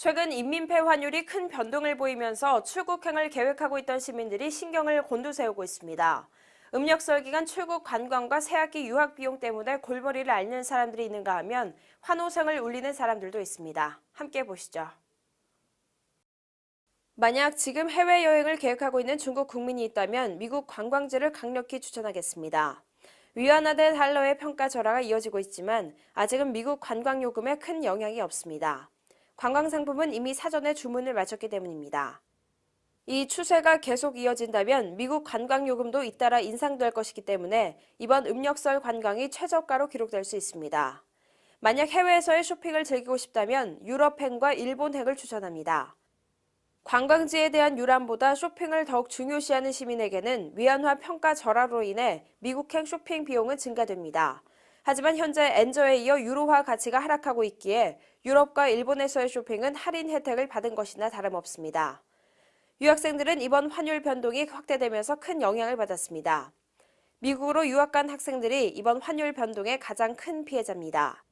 최근 인민폐 환율이 큰 변동을 보이면서 출국행을 계획하고 있던 시민들이 신경을 곤두세우고 있습니다. 음력설 기간 출국 관광과 새학기 유학 비용 때문에 골머리를 앓는 사람들이 있는가 하면 환호성을 울리는 사람들도 있습니다. 함께 보시죠. 만약 지금 해외여행을 계획하고 있는 중국 국민이 있다면 미국 관광지를 강력히 추천하겠습니다. 위안화 대 달러의 평가 절하가 이어지고 있지만 아직은 미국 관광 요금에 큰 영향이 없습니다. 관광 상품은 이미 사전에 주문을 마쳤기 때문입니다. 이 추세가 계속 이어진다면 미국 관광 요금도 잇따라 인상될 것이기 때문에 이번 음력설 관광이 최저가로 기록될 수 있습니다. 만약 해외에서의 쇼핑을 즐기고 싶다면 유럽행과 일본행을 추천합니다. 관광지에 대한 유람보다 쇼핑을 더욱 중요시하는 시민에게는 위안화 평가 절하로 인해 미국행 쇼핑 비용은 증가됩니다. 하지만 현재 엔저에 이어 유로화 가치가 하락하고 있기에 유럽과 일본에서의 쇼핑은 할인 혜택을 받은 것이나 다름없습니다. 유학생들은 이번 환율 변동이 확대되면서 큰 영향을 받았습니다. 미국으로 유학 간 학생들이 이번 환율 변동의 가장 큰 피해자입니다.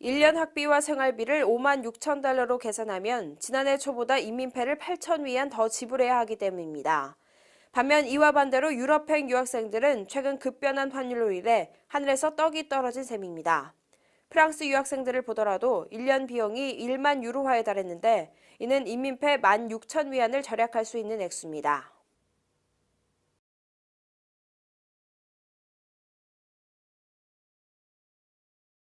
1년 학비와 생활비를 5만 6천 달러로 계산하면 지난해 초보다 인민폐를 8천 위안 더 지불해야 하기 때문입니다. 반면 이와 반대로 유럽행 유학생들은 최근 급변한 환율로 인해 하늘에서 떡이 떨어진 셈입니다. 프랑스 유학생들을 보더라도 1년 비용이 1만 유로화에 달했는데 이는 인민폐 1만 6천 위안을 절약할 수 있는 액수입니다.